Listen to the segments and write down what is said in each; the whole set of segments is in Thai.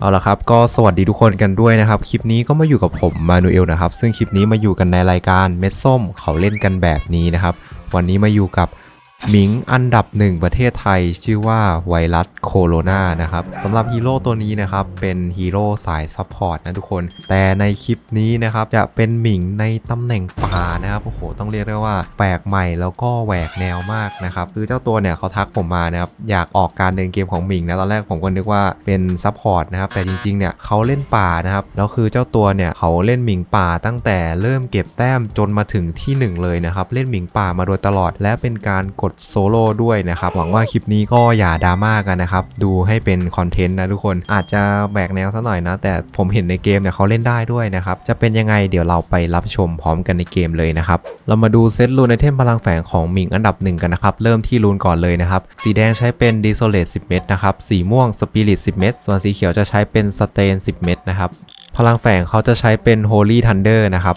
เอาละครับก็สวัสดีทุกคนกันด้วยนะครับ คลิปนี้ก็มาอยู่กับผมมานูเอลนะครับ ซึ่งคลิปนี้มาอยู่กันในรายการเม็ดส้มเขาเล่นกันแบบนี้นะครับ วันนี้มาอยู่กับ หมิงอันดับหนึ่งประเทศไทยชื่อว่าไวรัสโคโรนานะครับสำหรับฮีโร่ตัวนี้นะครับ เป็นฮีโร่สายซัพพอร์ตนะทุกคน แต่ในคลิปนี้นะครับ จะเป็นหมิงในตำแหน่งป่านะครับโอ้โหต้องเรียกได้ว่าแปลกใหม่แล้วก็แหวกแนวมากนะครับ คือเจ้าตัวเนี่ยเขาทักผมมานะครับอยากออกการเดินเกมของหมิงนะตอนแรกผมก็นึกว่าเป็นซัพพอร์ตนะครับแต่จริงๆเนี่ยเขาเล่นป่านะครับแล้วคือเจ้าตัวเนี่ยเขาเล่นหมิงป่าตั้งแต่เริ่มเก็บแต้มจนมาถึงที่หนึ่งเลยนะครับเล่นหมิงป่ามาโดยตลอดและเป็นการกดโซโล่ด้วยนะครับ หวังว่าคลิปนี้ก็อย่าดราม่ากันนะครับ ดูให้เป็นคอนเทนต์นะทุกคน อาจจะแบกแนวซะหน่อยนะ แต่ผมเห็นในเกมเนี่ยเขาเล่นได้ด้วยนะครับ จะเป็นยังไงเดี๋ยวเราไปรับชมพร้อมกันในเกมเลยนะครับ เรามาดูเซตรูนไอเทมพลังแฝงของหมิงอันดับหนึ่งกันนะครับ เริ่มที่รูนก่อนเลยนะครับ สีแดงใช้เป็น Desolate 10 เม็ดนะครับ สีม่วง Spirit 10 เม็ด ส่วนสีเขียวจะใช้เป็น Stain 10 เม็ดนะครับ พลังแฝงเขาจะใช้เป็น Holy Thunder นะครับ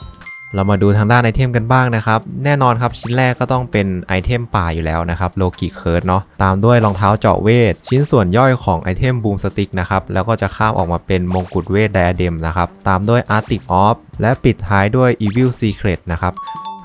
เรามาดูทางด้านไอเทมกันบ้างนะครับ แน่นอนครับชิ้นแรกก็ต้องเป็นไอเทมป่าอยู่แล้วนะครับโลกิเคิร์ดเนาะตามด้วยรองเท้าเจาะเวท ชิ้นส่วนย่อยของไอเทมบูมสติกนะครับ แล้วก็จะข้ามออกมาเป็นมงกุฎเวทไดอะเดมนะครับ ตามด้วยอาร์ติกออฟและปิดท้ายด้วยอีวิลซีเครตนะครับ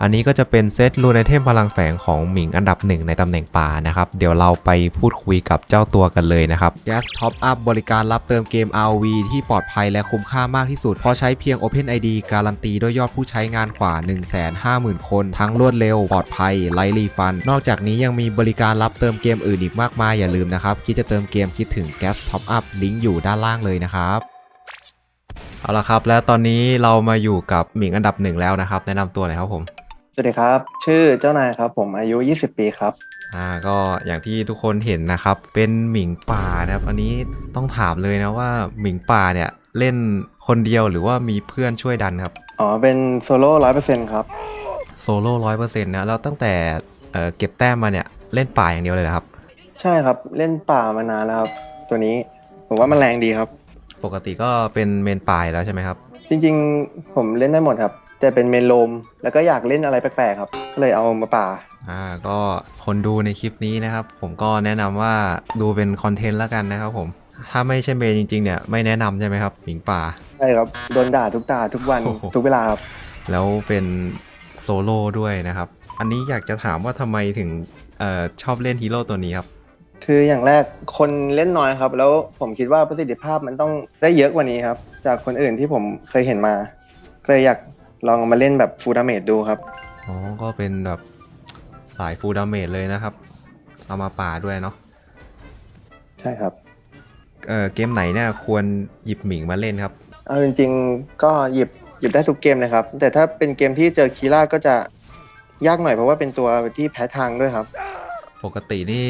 อันนี้ก็จะเป็นเซตรูนไอเทมพลังแฝงของหมิงอันดับหนึ่งในตำแหน่งป่านะครับ เดี๋ยวเราไปพูดคุยกับเจ้าตัวกันเลยนะครับ Gas Top Up บริการรับเติมเกม RV ที่ปลอดภัยและคุ้มค่ามากที่สุด เพราะใช้เพียง OpenID การันตีด้วยยอดผู้ใช้งานกว่า 150,000 คน ทั้งรวดเร็ว ปลอดภัยไร้รีฟัน นอกจากนี้ยังมีบริการรับเติมเกมอื่นอีกมากมายอย่าลืมนะครับคิดจะเติมเกมคิดถึง Gas Top Up ลิงก์อยู่ด้านล่างเลยนะครับเอาละครับ และตอนนี้เรามาอยู่กับหมิงอันดับหนึ่งแล้วนะครับ แนะนำตัวหน่อยครับผม สวัสดีครับ ชื่อเจ้านายครับผมอายุ 20 ปีครับ อ่าก็อย่างที่ทุกคนเห็นนะครับ เป็นหมิงป่านะครับ อันนี้ต้องถามเลยนะว่าหมิงป่าเนี่ยเล่นคนเดียวหรือว่ามีเพื่อนช่วยดันครับ อ๋อ เป็นโซโล่ร้อยเปอร์เซ็นต์ครับ โซโล่ร้อยเปอร์เซ็นต์นะ แล้วตั้งแต่เอ่อเก็บแต้มมาเนี่ยเล่นป่าอย่างเดียวเลยเหรอครับ ใช่ครับ เล่นป่ามานานแล้วครับ ตัวนี้ผมว่ามันแรงดีครับ ปกติก็เป็นเมนป่าอยู่แล้วใช่ไหมครับ จริงๆ ผมเล่นได้หมดครับ แต่เป็นเมนโลม แล้วก็อยากเล่นอะไรแปลกๆครับ ก็เลยเอามาป่า อ่าก็คนดูในคลิปนี้นะครับ ผมก็แนะนำว่าดูเป็นคอนเทนต์แล้วกันนะครับผม ถ้าไม่ใช่เมนจริงๆเนี่ยไม่แนะนำใช่ไหมครับหมิงป่า ใช่ครับ โดนด่าทุกตาทุกวันโอ้โห ทุกเวลาครับ แล้วเป็นโซโล่ด้วยนะครับ อันนี้อยากจะถามว่าทำไมถึงเอ่อชอบเล่นฮีโร่ตัวนี้ครับ คืออย่างแรกคนเล่นน้อยครับ แล้วผมคิดว่าประสิทธิภาพมันต้องได้เยอะกว่านี้ครับ จากคนอื่นที่ผมเคยเห็นมาก็เลยอยาก ลองเอามาเล่นแบบฟูลดาเมจดูครับ อ๋อ ก็เป็นแบบสายฟูลดาเมจเลยนะครับ เอามาป่าด้วยเนาะ ใช่ครับ เอ่อเกมไหนเนี่ยควรหยิบหมิงมาเล่นครับ เอาจริงๆก็หยิบหยิบได้ทุกเกมเลยครับ แต่ถ้าเป็นเกมที่เจอคีร่าก็จะยากหน่อยเพราะว่าเป็นตัวที่แพ้ทางด้วยครับปกตินี่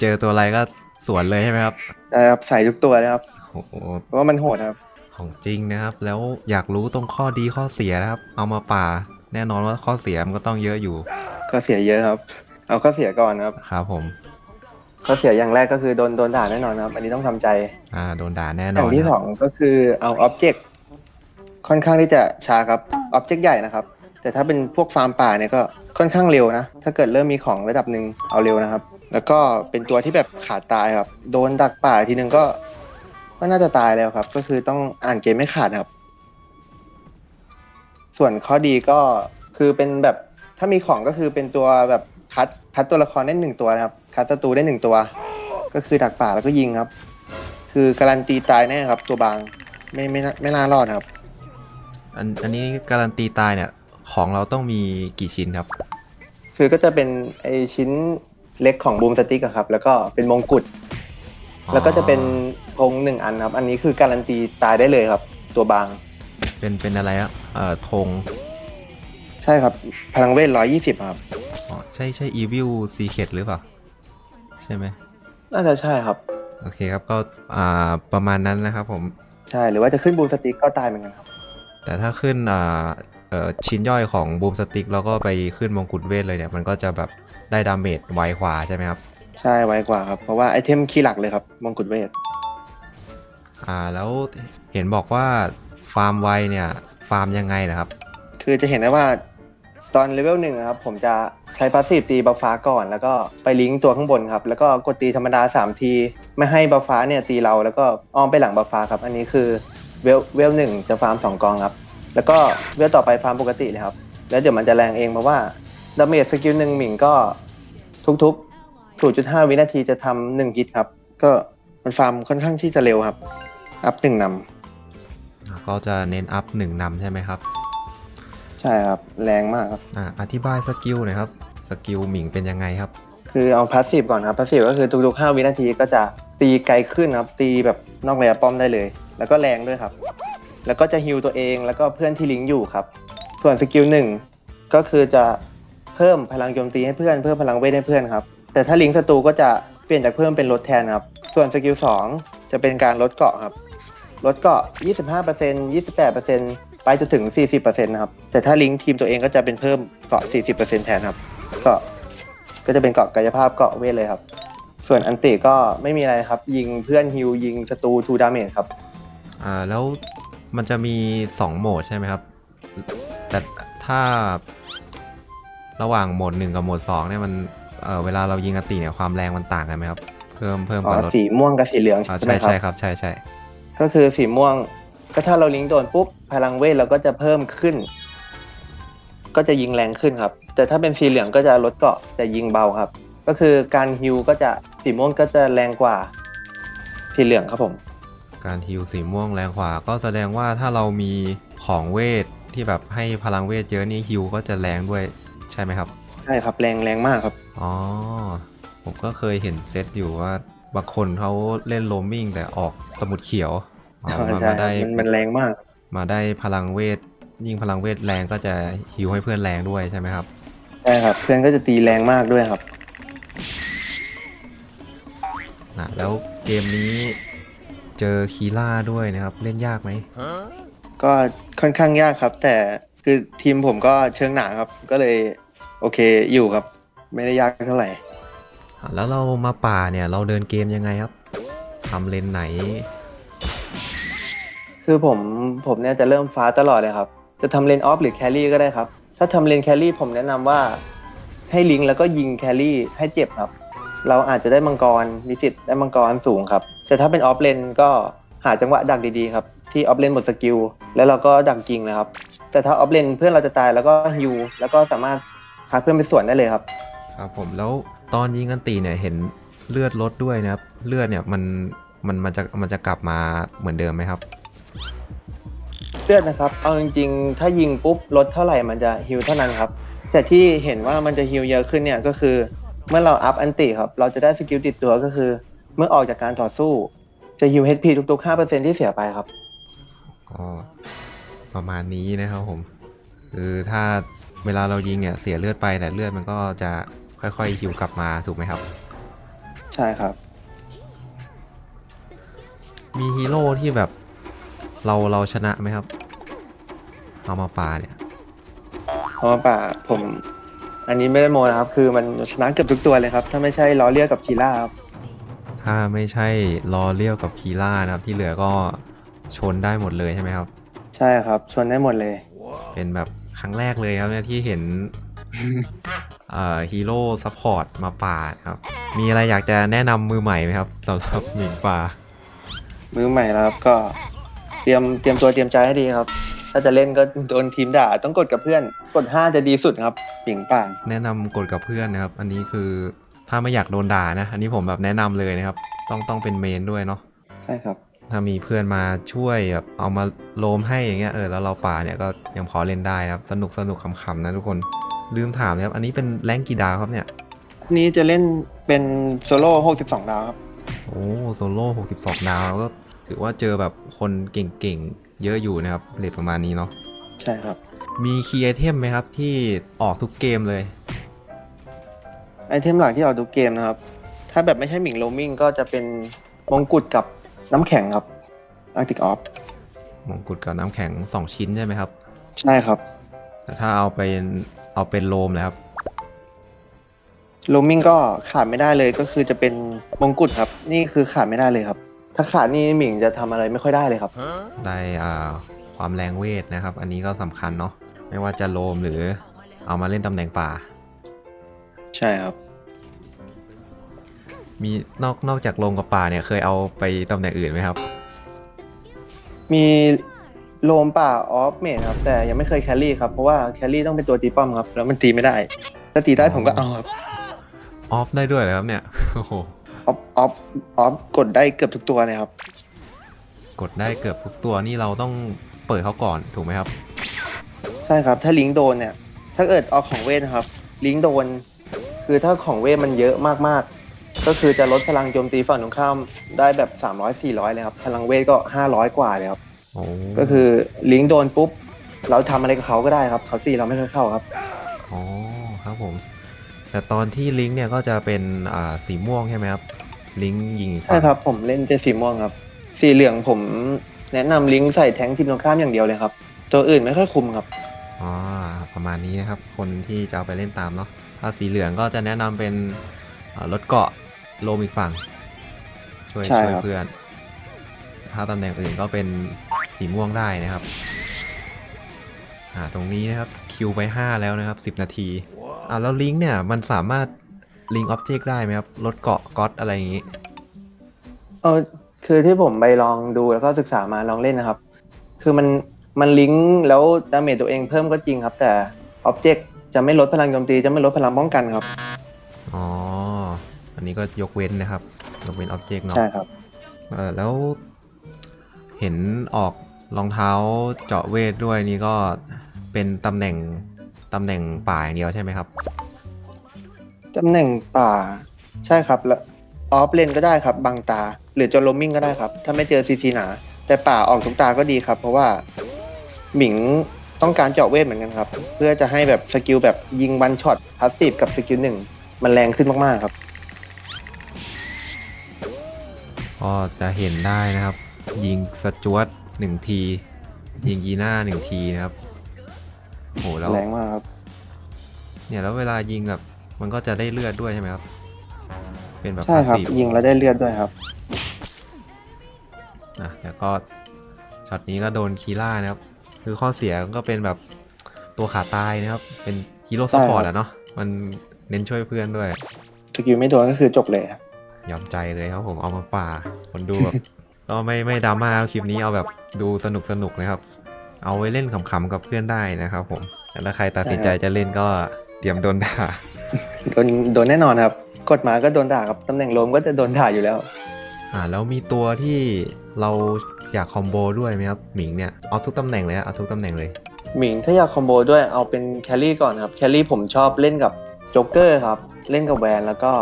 เจอตัวอะไรก็สวนเลยใช่ไหมครับ แต่ครับใส่ทุกตัวเลยครับ โอ้โห เพราะว่ามันโหดครับ ของจริงนะครับ แล้วอยากรู้ตรงข้อดีข้อเสียนะครับ เอามาป่า แน่นอนว่าข้อเสียมันก็ต้องเยอะอยู่ ก็เสียเยอะครับ เอาข้อเสียก่อนนะครับ ครับผมข้อเสียอย่างแรกก็คือโดนโดนด่าแน่นอนครับ อันนี้ต้องทำใจ อ่า โดนด่าแน่นออนย่างที่นะสคอรับงก็คือเอาอ็อบเจกต์ค่อนข้างที่จะช้าครับอ็อบเจกต์ใหญ่นะครับ แต่ถ้าเป็นพวกฟาร์มป่าเนี่ยก็ค่อนข้างเร็วนะ ถ้าเกิดเริ่มมีของระดับหนึ่งเอาเร็วนะครับ แล้วก็เป็นตัวที่แบบขาดตายครับ โดนดักป่าทีนึงก็ ก็น่าจะตายแล้วครับ ก็คือต้องอ่านเกมไม่ขาดครับ ส่วนข้อดีก็คือเป็นแบบถ้ามีของก็คือเป็นตัวแบบคัดคัดตัวละครได้หนึ่งตัวนะครับ คัดศัตรูได้หนึ่งตัว ก็คือดักป่าแล้วก็ยิงครับ คือการันตีตายแน่ครับ ตัวบางไม่ไม่น่าไม่น่ารอดครับ อันอันนี้การันตีตายเนี่ย ของเราต้องมีกี่ชิ้นครับ คือก็จะเป็นไอชิ้นเล็กของบูมสติ๊กอะครับ แล้วก็เป็นมงกุฎ แล้วก็จะเป็น ธงหนึ่งอันครับ อันนี้คือการันตีตายได้เลยครับ ตัวบาง เป็นเป็นอะไรอะเอ่อธงใช่ครับ พลังเวทร้อยยี่สิบครับ อ๋อใช่ใช่ Evil Secret หรือเปล่า ใช่ไหมน่าจะใช่ครับ โอเคครับก็อ่าประมาณนั้นนะครับผม ใช่หรือว่าจะขึ้นบูมสติ๊กก็ตายเหมือนกันครับ แต่ถ้าขึ้นอ่าเอ่อชิ้นย่อยของบูมสติ๊กแล้วก็ไปขึ้นมงกุฎเวทเลยเนี่ย มันก็จะแบบได้ดาเมจไวกว่าใช่ไหมครับ ใช่ไวกว่าครับ เพราะว่าไอเทมคีย์หลักเลยครับมงกุฎเวท อ่าแล้วเห็นบอกว่าฟาร์มไวเนี่ยฟาร์มยังไงนะครับ คือจะเห็นได้ว่าตอนเลเวลหนึ่งอะครับผมจะใช้พาสซีฟตีบัฟฟ้าก่อน แล้วก็ไปลิงก์ตัวข้างบนครับ แล้วก็กดตีธรรมดา3ทีไม่ให้บัฟฟ้าเนี่ยตีเราแล้วก็อ้อมไปหลังบัฟฟ้าครับ อันนี้คือเวลเวลหนึ่งจะฟาร์มสองกองครับ แล้วก็เวลต่อไปฟาร์มปกติเลยครับ แล้วเดี๋ยวมันจะแรงเองเพราะว่าดาเมจสกิลหนึ่งหมิงก็ทุกๆ0.5 วินาทีจะทำหนึ่งฮิตครับ ก็มันฟาร์มค่อนข้างที่จะเร็วครับ อัพหนึ่งนำก็จะเน้นอัพหนึ่งนำใช่ไหมครับ ใช่ครับ แรงมากครับอ่าอธิบายสกิลหน่อยครับ สกิลหมิงเป็นยังไงครับ คือเอาพาสซีฟก่อนครับพาสซีฟก็คือทุกๆ 5 วินาทีก็จะตีไกลขึ้นครับ ตีแบบนอกระยะป้อมได้เลย แล้วก็แรงด้วยครับ แล้วก็จะฮิลตัวเองแล้วก็เพื่อนที่ลิงก์อยู่ครับ ส่วนสกิลหนึ่งก็คือจะเพิ่มพลังโจมตีให้เพื่อนเพิ่มพลังเวทให้เพื่อนครับ แต่ถ้าลิงก์ศัตรูก็จะเปลี่ยนจากเพิ่มเป็นลดแทนครับ ส่วนสกิลสองจะเป็นการลดเกาะครับ ลดเกาะ25% 28%ไปจนถึง 40%นะครับ แต่ถ้าลิงก์ทีมตัวเองก็จะเป็นเพิ่มเกาะ 40%แทนครับ ก็ก็จะเป็นเกาะกายภาพเกาะเวทเลยครับ ส่วนอันติก็ไม่มีอะไรครับ ยิงเพื่อนฮิลยิงศัตรูทูดาเมจครับ อ่าแล้วมันจะมี 2 โหมดใช่ไหมครับ แต่ถ้าระหว่างโหมด 1 กับโหมด2เนี่ยมันเออเวลาเรายิงอติเนี่ยความแรงมันต่างกันไหมครับ เพิ่มเพิ่มอ๋กับอลดสีม่วงกับสีเหลืองอ่าใช่ไหมใช่ครับใช่ครับใช่ใช่ ก็คือสีม่วง ก็ถ้าเราลิงก์โดนปุ๊บพลังเวทเราก็จะเพิ่มขึ้น ก็จะยิงแรงขึ้นครับ แต่ถ้าเป็นสีเหลืองก็จะลดเกาะจะยิงเบาครับ ก็คือการฮิลก็จะสีม่วงก็จะแรงกว่าสีเหลืองครับผม การฮิวสีม่วงแรงกว่าก็แสดงว่าถ้าเรามีของเวทที่แบบให้พลังเวทเยอะนี่ฮิวก็จะแรงด้วยใช่ไหมครับ ใช่ครับแรงแรงมากครับ อ๋อ ผมก็เคยเห็นเซตอยู่ว่า บางคนเขาเล่นโรมมิ่งแต่ออกสมุดเขียวอ๋อมาใช่มาได้มันมันแรงมาก มาได้พลังเวท ยิ่งพลังเวทแรงก็จะฮิวให้เพื่อนแรงด้วยใช่ไหมครับใช่ครับเพื่อนก็จะตีแรงมากด้วยครับนะแล้วเกมนี้เจอคีล่าด้วยนะครับ เล่นยากไหมก็ค่อนข้างยากครับ แต่คือทีมผมก็เชิงหนาครับ ก็เลยโอเคอยู่ครับ ไม่ได้ยากเท่าไหร่อะ แล้วเรามาป่าเนี่ย เราเดินเกมยังไงครับทำเลนไหน คือผมผมเนี่ยจะเริ่มฟ้าตลอดเลยครับ จะทำเลนออฟหรือแครี่ก็ได้ครับ ถ้าทำเลนแครี่ผมแนะนำว่าให้ลิงก์แล้วก็ยิงแครี่ให้เจ็บครับ เราอาจจะได้มังกรมีสิทธิ์ได้มังกรสูงครับแต่ถ้าเป็นออฟเลนก็หาจังหวะดักดีๆครับ ที่ออฟเลนหมดสกิลแล้วเราก็ดักยิงนะครับ แต่ถ้าออฟเลนเพื่อนเราจะตายแล้วก็ฮิวแล้วก็สามารถพาเพื่อนไปสวนได้เลยครับ ครับผมแล้ว ตอนยิงอันตีเนี่ยเห็นเลือดลดด้วยนะครับ เลือดเนี่ยมันมันมันจะมันจะกลับมาเหมือนเดิมไหมครับ เลือดนะครับ เอาจริงๆ ถ้ายิงปุ๊บลดเท่าไหร่มันจะฮิลเท่านั้นครับ แต่ที่เห็นว่ามันจะฮิลเยอะขึ้นเนี่ยก็คือ เมื่อเราอัพอันติครับ เราจะได้สกิลติดตัวก็คือ เมื่อออกจากการต่อสู้ จะฮิล HP ทุกๆ 5%ที่เสียไปครับ ก็ประมาณนี้นะครับผม คือถ้าเวลาเรายิงเนี่ยเสียเลือดไปแต่เลือดมันก็จะ ค่อยๆฮิวกลับมาถูกไหมครับ ใช่ครับ มีฮีโร่ที่แบบเราเราชนะไหมครับ เอามาป่าเนี่ย เพราะว่าป่าผม อันนี้ไม่ได้โมนะครับ คือมันชนะเกือบทุกตัวเลยครับ ถ้าไม่ใช่ล้อเลียกกับคีล่าครับ ถ้าไม่ใช่รอเลี้ยวกับคีล่านะครับ ที่เหลือก็ชนได้หมดเลยใช่ไหมครับ ใช่ครับชนได้หมดเลย เป็นแบบครั้งแรกเลยครับเนี่ยที่เห็นเอ่อ ฮีโร่ซัพพอร์ตมาป่าครับ มีอะไรอยากจะแนะนำมือใหม่ไหมครับสำหรับหมิงป่า มือใหม่แล้วครับก็เตรียมเตรียมตัวเตรียมใจให้ดีครับ ถ้าจะเล่นก็โดนทีมด่าต้องกดกับเพื่อนกด5จะดีสุดครับหญิงป่านแนะนำกดกับเพื่อนนะครับ อันนี้คือถ้าไม่อยากโดนด่านะ อันนี้ผมแบบแนะนำเลยนะครับ ต้องต้องเป็นเมนด้วยเนาะ ใช่ครับ ถ้ามีเพื่อนมาช่วยแบบเอามาโลมให้อย่างเงี้ยเออแล้วเราป่าเนี่ยก็ยังพอเล่นได้นะครับ สนุกสนุกขำๆนะทุกคน ลืมถามนะครับ อันนี้เป็นแรงกี่ดาวครับเนี่ย นี้จะเล่นเป็นโซโล่62 ดาวครับ โอ้โซโล่62 ดาวก็ถือว่าเจอแบบคนเก่งๆ เยอะอยู่นะครับเรทประมาณนี้เนาะ ใช่ครับ มีคีย์ไอเทมไหมครับที่ออกทุกเกมเลย ไอเทมหลักที่เอาทุกเกมนะครับ ถ้าแบบไม่ใช่หมิงโรมิงก็จะเป็นมงกุฎกับน้ำแข็งครับอาร์ติกออฟมงกุฎกับน้ำแข็ง 2 ชิ้นใช่ไหมครับ ใช่ครับ แต่ถ้าเอาเป็น เอาเป็นโลมเลยครับ โรมิงก็ขาดไม่ได้เลยก็คือจะเป็นมงกุฎครับ นี่คือขาดไม่ได้เลยครับ ถ้าขาดนี่หมิงจะทำอะไรไม่ค่อยได้เลยครับ ได้อ่าความแรงเวทนะครับ อันนี้ก็สำคัญเนาะไม่ว่าจะโลมหรือเอามาเล่นตำแหน่งป่า ใช่ครับ มีนอกนอกจากลงกับป่าเนี่ยเคยเอาไปตำแหน่งอื่นไหมครับ มี โลมป่าออฟเมดครับ แต่ยังไม่เคยแครี่ครับ เพราะว่าแครี่ต้องเป็นตัวตีป้อมครับ แล้วมันตีไม่ได้ถ้าตีได้ผมก็เอาครับออฟได้ด้วยเหรอครับเนี่ย โอ้โห ออฟออฟออฟกดได้เกือบทุกตัวเลยครับ กดได้เกือบทุกตัวนี่เราต้องเปิดเขาก่อนถูกไหมครับ ใช่ครับ ถ้าลิงก์โดนเนี่ย ถ้าเกิดเอาของเวทนะครับ ลิงก์โดน คือถ้าของเวทมันเยอะมากๆ ก็คือจะลดพลังโจมตีฝั่งตรงข้ามได้แบบ 300 400 เลยครับ พลังเวทก็ 500 กว่าเลยครับโอ้ ก็คือลิงก์โดนปุ๊บ เราทำอะไรกับเขาก็ได้ครับเขาตีเราไม่เคอยเข้าครับอ๋อครับผม แต่ตอนที่ลิงก์เนี่ยก็จะเป็นอ่าสีม่วงใช่ไหมครับ ลิงก์ยิงอีกใช่ครับ ผมเล่นเจดสีม่วงครับ สีเหลืองผมแนะนำลิงก์ใส่แทงค์ทีมตรงข้ามอย่างเดียวเลยครับ ตัวอื่นไม่ค่อยคุมครับอ๋อประมาณนี้นะครับ คนที่จะเอาไปเล่นตามเนาะถ้าสีเหลืองก็จะแนะนำเป็นอ่ารถเกาะโลมอีกฝั่ง ช่วยใช่ช่วยครับเพื่อน ถ้าตำแหน่งอื่นก็เป็น สีม่วงได้นะครับอ่าตรงนี้นะครับคิวไป 5 แล้วนะครับ 10 นาทีอ่าแล้วลิงก์เนี่ยมันสามารถลิงก์อ็อบเจกต์ได้ไหมครับรถเกาะก๊อตอะไรอย่างงี้เออคือที่ผมไปลองดูแล้วก็ศึกษามาลองเล่นนะครับ คือมันมันลิงก์แล้วดาเมจตัวเองเพิ่มก็จริงครับ แต่อ็อบเจกต์จะไม่ลดพลังโจมตีจะไม่ลดพลังป้องกันครับอ๋ออันนี้ก็ยกเว้นนะครับยกเว้นอ็อบเจกต์เนาะใช่ครับเออแล้ว เห็นออกรองเท้าเจาะเวทด้วยนี่ก็เป็นตำแหน่งตำแหน่งป่าอย่างเดียวใช่ไหมครับ ตำแหน่งป่า ใช่ครับแล้วออฟเลนก็ได้ครับบางตา หรือจนลมมิ่งก็ได้ครับ ถ้าไม่เจอซีซีหนา แต่ป่าออกทุกตาก็ดีครับ เพราะว่าหมิงต้องการเจาะเวทเหมือนกันครับ เพื่อจะให้แบบสกิลแบบยิงวันช็อตพาสซีฟกับสกิลหนึ่งมันแรงขึ้นมากๆครับ ก็จะเห็นได้นะครับ ยิงสจวตหนึ่งที ยิงยีน่าหนึ่งทีนะครับโหแล้วแรงมากครับ เนี่ยแล้วเวลายิงแบบมันก็จะได้เลือดด้วยใช่ไหมครับ เป็นแบบใช่ครับ passive ยิงแล้วได้เลือดด้วยครับ อะแล้วก็ช็อตนี้ก็โดนคีล่านะครับ คือข้อเสียก็เป็นแบบตัวขาตายนะครับ เป็นฮีโร่ซัพพอร์ตใช่ครับ อะเนาะมันเน้นช่วยเพื่อนด้วย สกิลไม่โดนก็คือจบเลยครับยอมใจเลยครับผมเอามาป่าคนดูแบบ ก็ไม่ไม่ดราม่าคลิปนี้เอาแบบดูสนุกสนุกนะครับ เอาไว้เล่นขำๆกับเพื่อนได้นะครับผมแต่ถ้าใครตัดสินใจจะเล่นก็เตรียมโดนด่าโดนโดนแน่นอนครับกดมาก็โดนด่าครับตำแหน่งโลมก็จะโดนด่าอยู่แล้ว อ่าแล้วมีตัวที่เราอยากคอมโบด้วยไหมครับหมิงเนี่ยเอาทุกตำแหน่งเลยอะเอาทุกตำแหน่งเลยหมิงถ้าอยากคอมโบด้วยเอาเป็นแคลรี่ก่อนครับแคลรี่ผมชอบเล่นกับโจ๊กเกอร์ครับ เล่นกับแวนแล้วก็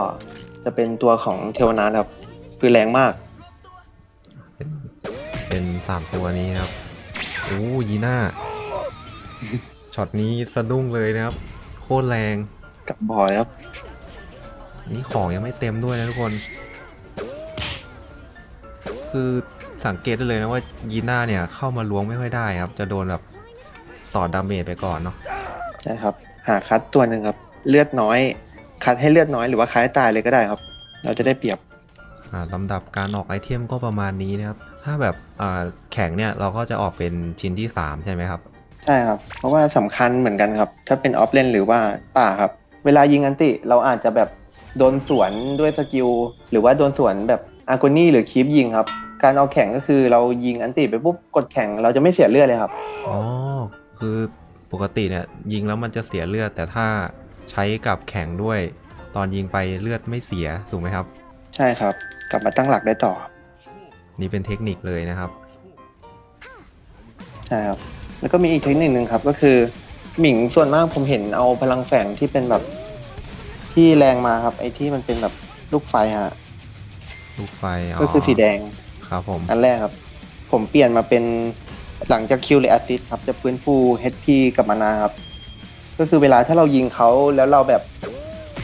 จะเป็นตัวของเทวนาถครับคือแรงมากเป็นเป็น สามตัวนี้นะครับโอ้ยีน่าช็อตนี้สะดุ้งเลยนะครับ โคตรแรงกับบอยครับ นี่ของยังไม่เต็มด้วยนะทุกคน คือสังเกตได้เลยนะว่ายีน่าเนี่ยเข้ามาล้วงไม่ค่อยได้ครับ จะโดนแบบต่อดาเมจไปก่อนเนาะใช่ครับ หาคัดตัวหนึ่งครับ เลือดน้อย คัดให้เลือดน้อยหรือว่าคัดให้ตายเลยก็ได้ครับ เราจะได้เปรียบอ่า ลำดับการออกไอเทมก็ประมาณนี้นะครับ ถ้าแบบอ่าแข็งเนี่ยเราก็จะออกเป็นชิ้นที่ 3 ใช่ไหมครับ ใช่ครับ เพราะว่าสำคัญเหมือนกันครับ ถ้าเป็นออฟเลนหรือว่าป่าครับ เวลายิงอันติเราอาจจะแบบโดนสวนด้วยสกิลหรือว่าโดนสวนแบบอาร์โกนี่หรือคีปยิงครับ การเอาแข่งก็คือเรายิงอันติไปปุ๊บกดแข่งเราจะไม่เสียเลือดเลยครับ อ๋อ คือปกติเนี่ยยิงแล้วมันจะเสียเลือด แต่ถ้าใช้กับแข็งด้วย ตอนยิงไปเลือดไม่เสียถูกไหมครับใช่ครับ กลับมาตั้งหลักได้ต่อ นี่เป็นเทคนิคเลยนะครับ ใช่ครับ แล้วก็มีอีกเทคนิคหนึ่งครับ ก็คือหมิงส่วนมากผมเห็นเอาพลังแฝงที่เป็นแบบที่แรงมาครับ ไอ้ที่มันเป็นแบบลูกไฟฮะ ลูกไฟก็คือสีแดง ครับผม อันแรกครับ ผมเปลี่ยนมาเป็นหลังจากคิวเลอซิสครับ จะฟื้นฟู HP กับมานาครับ ก็คือเวลาถ้าเรายิงเขาแล้วเราแบบ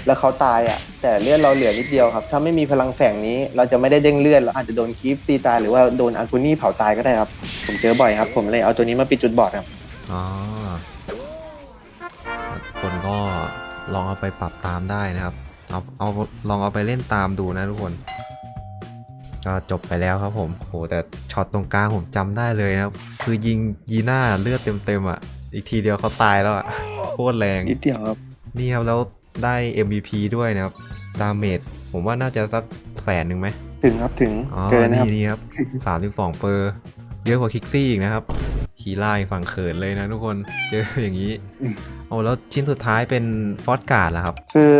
แล้วเขาตายอะ แต่เลือดเราเหลือนิดเดียวครับ ถ้าไม่มีพลังแฝงนี้เราจะไม่ได้เด้งเลือดเราอาจจะโดนคีปตีตายหรือว่าโดนอากูนี่เผาตายก็ได้ครับ ผมเจอบ่อยครับ ผมเลยเอาตัวนี้มาปิดจุดบอดครับอ๋อคนก็ลองเอาไปปรับตามได้นะครับ เอาเอาลองเอาไปเล่นตามดูนะทุกคน ก็จบไปแล้วครับผมโหแต่ช็อตตรงกลางผมจำได้เลยนะครับ คือยิงยีน่าเลือดเต็มๆอะ อีกทีเดียวเขาตายแล้วอะโคตรแรงนิดเดียวครับนี่ครับแล้ว ได้ MVP ด้วยนะครับ ดาเมจผมว่าน่าจะสักแสนหนึ่งไหม ถึงครับถึงอ๋อเกินนะครับนี่ครับสามสิบสองเปอร์ เยอะกว่าคิกซี่อีกนะครับคีล่าอีกฝั่งเขินเลยนะทุกคน เจออย่างนี้อืมโอ้แล้วชิ้นสุดท้ายเป็นฟอสการ์ดล่ะครับ คือ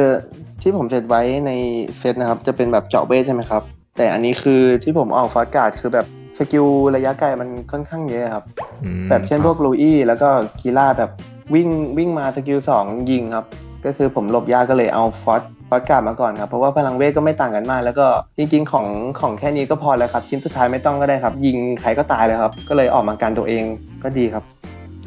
ที่ผมเซตไว้ในเซตนะครับ จะเป็นแบบเจาะเวทใช่ไหมครับ แต่อันนี้คือที่ผมออกฟาสการ์ดคือแบบสกิลระยะไกลมันค่อนข้างเยอะครับอืมแบบเช่นพวกลูอี้แล้วก็คีล่าแบบวิ่งวิ่งมาสกิลสองยิงครับ ก็คือผมหลบยากก็เลยเอาฟอสฟอสการ์ดมาก่อนครับ เพราะว่าพลังเวทก็ไม่ต่างกันมาก แล้วก็จริงๆของของแค่นี้ก็พอแล้วครับ ชิ้นสุดท้ายไม่ต้องก็ได้ครับ ยิงใครก็ตายเลยครับ ก็เลยออกมาการตัวเองก็ดีครับ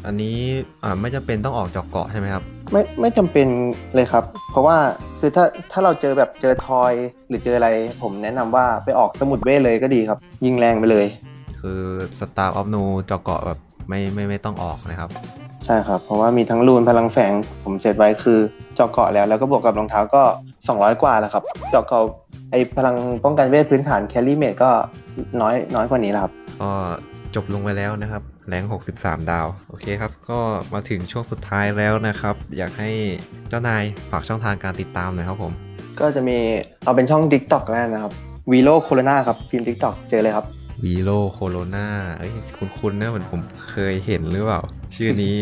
อันนี้อ่าไม่จำเป็นต้องออกจากเกาะใช่ไหมครับ ไม่ไม่จำเป็นเลยครับ เพราะว่าคือถ้าถ้าเราเจอแบบเจอทอย หรือเจออะไร ผมแนะนำว่าไปออกสมุดเวทเลยก็ดีครับ ยิงแรงไปเลย คือ Star of No จอกเกาะแบบ ไม่ไม่ไม่ต้องออกนะครับ ใช่ครับ เพราะว่ามีทั้งรูนพลังแฝงผมเซตไว้คือเจาะเกาะแล้วแล้วก็บวกกับรองเท้าก็ 200 กว่าแล้วครับเจาะเกาะไอพลังป้องกันเวทพื้นฐานแคลรี่เมดก็น้อยน้อยกว่านี้แล้วครับก็จบลงไปแล้วนะครับแรง63 ดาว โอเคครับ ก็มาถึงช่วงสุดท้ายแล้วนะครับ อยากให้เจ้านายฝากช่องทางการติดตามหน่อยครับผม ก็จะมีเอาเป็นช่อง TikTok แล้วกันนะครับวีโ o โคโรนาครับพิมพ์ TikTok เจอเลยครับ วีโ o โคโรนาเอ้ยคุ้นๆนะเหมือนผมเคยเห็นหรือเปล่า ชื่อนี้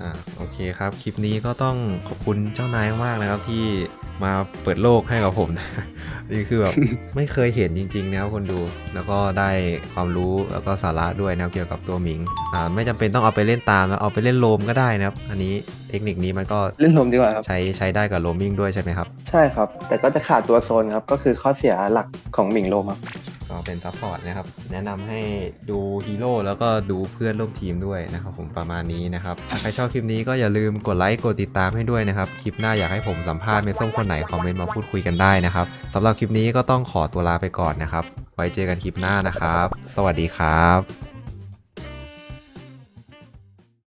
อ่าโอเคครับ คลิปนี้ก็ต้องขอบคุณเจ้านายมากนะครับที่มาเปิดโลกให้กับผมนะนี่คือแบบไม่เคยเห็นจริงๆนะครับคนดู แล้วก็ได้ความรู้แล้วก็สาระด้วยนะครับเกี่ยวกับตัวหมิงอ่าไม่จำเป็นต้องเอาไปเล่นตามแล้วเอาไปเล่นโลมก็ได้นะครับ อันนี้เทคนิคนี้มันก็เล่นลมดีกว่าครับใช้ใช้ได้กับโรมมิ่งด้วยใช่ไหมครับ ใช่ครับ แต่ก็จะขาดตัวโซนครับก็คือข้อเสียหลักของหมิงโลมครับก็ เป็นซัพพอร์ตนะครับ แนะนำให้ดูฮีโร่แล้วก็ดูเพื่อนร่วมทีมด้วยนะครับผมประมาณนี้นะครับถ้าใครชอบคลิปนี้ก็อย่าลืมกดไลค์กดติดตามให้ด้วยนะครับ คลิปหน้าอยากให้ผมสัมภาษณ์เมส้มคนไหนคอมเมนต์มาพูดคุยกันได้นะครับสำหรับคลิปนี้ก็ต้องขอตัวลาไปก่อนนะครับ ไว้เจอกันคลิปหน้านะครับ สวัสดีครับ